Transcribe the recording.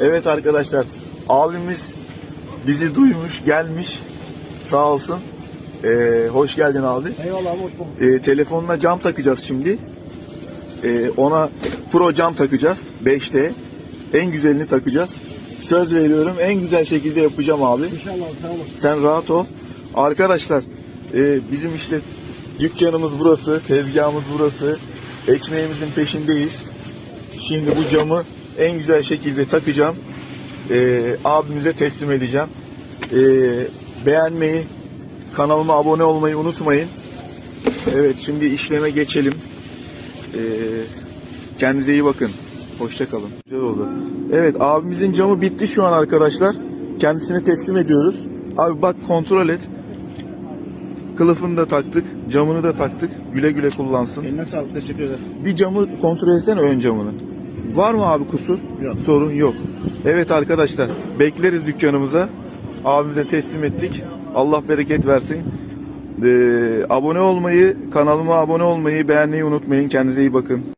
Evet arkadaşlar abimiz bizi duymuş gelmiş sağ olsun. Ee, hoş geldin abi. Eyvallah abi hoş bulduk. Ee, telefonuna cam takacağız şimdi. Ee, ona pro cam takacağız 5T. En güzelini takacağız. Söz veriyorum en güzel şekilde yapacağım abi. İnşallah olasın. Sen rahat ol. Arkadaşlar e, bizim işte dükkanımız burası, tezgahımız burası. Ekmeğimizin peşindeyiz. Şimdi bu camı en güzel şekilde takacağım. E, abimize teslim edeceğim. E, beğenmeyi, kanalıma abone olmayı unutmayın. Evet şimdi işleme geçelim. E, kendinize iyi bakın. Hoşçakalın. Güzel oldu. Evet abimizin camı bitti şu an arkadaşlar. Kendisine teslim ediyoruz. Abi bak kontrol et. Kılıfını da taktık. Camını da taktık. Güle güle kullansın. Eline sağlık teşekkür ederim. Bir camı kontrol etsene ön camını. Var mı abi kusur? Yok. Sorun yok. Evet arkadaşlar bekleriz dükkanımıza. Abimize teslim ettik. Allah bereket versin. Ee, abone olmayı, kanalıma abone olmayı, beğenmeyi unutmayın. Kendinize iyi bakın.